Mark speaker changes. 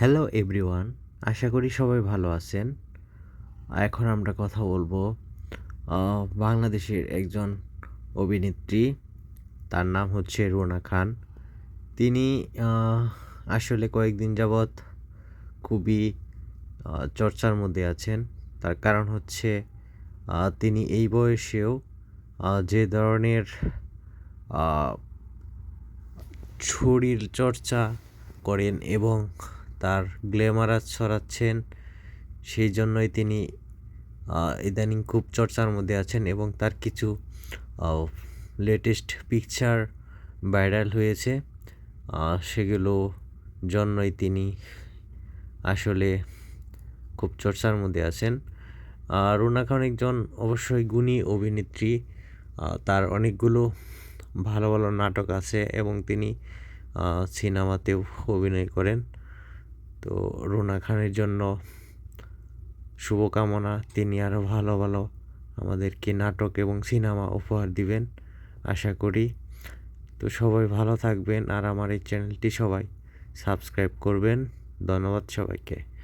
Speaker 1: Hello everyone আশা করি সবাই ভালো আছেন। এখন আমরা কথা বলব বাংলাদেশের একজন অভিনেত্রী। তার নাম হচ্ছে রুনা খান। তিনি আসলে কয়েকদিন যাবৎ খুবই চর্চার মধ্যে আছেন। তার কারণ হচ্ছে তিনি এই বয়সেও যে ধরনের শরীর চর্চা করেন এবং তার গ্ল্যামারাস ছড়াচ্ছেন। সেই জন্যই তিনি ইদানিং খুব চর্চার মধ্যে আছেন এবং তার কিছু লেটেস্ট পিকচার ভাইরাল হয়েছে। সেগুলো জন্যই তিনি আসলে খুব চর্চার মধ্যে আছেন। আর খান একজন অবশ্যই গুণী অভিনেত্রী। তার অনেকগুলো ভালো ভালো নাটক আছে এবং তিনি সিনেমাতেও অভিনয় করেন। তো রুনা খানের জন্য শুভকামনা। তিনি আরও ভালো ভালো আমাদেরকে নাটক এবং সিনেমা উপহার দিবেন, আশা করি। তো সবাই ভালো থাকবেন আর আমার এই চ্যানেলটি সবাই সাবস্ক্রাইব করবেন। ধন্যবাদ সবাইকে।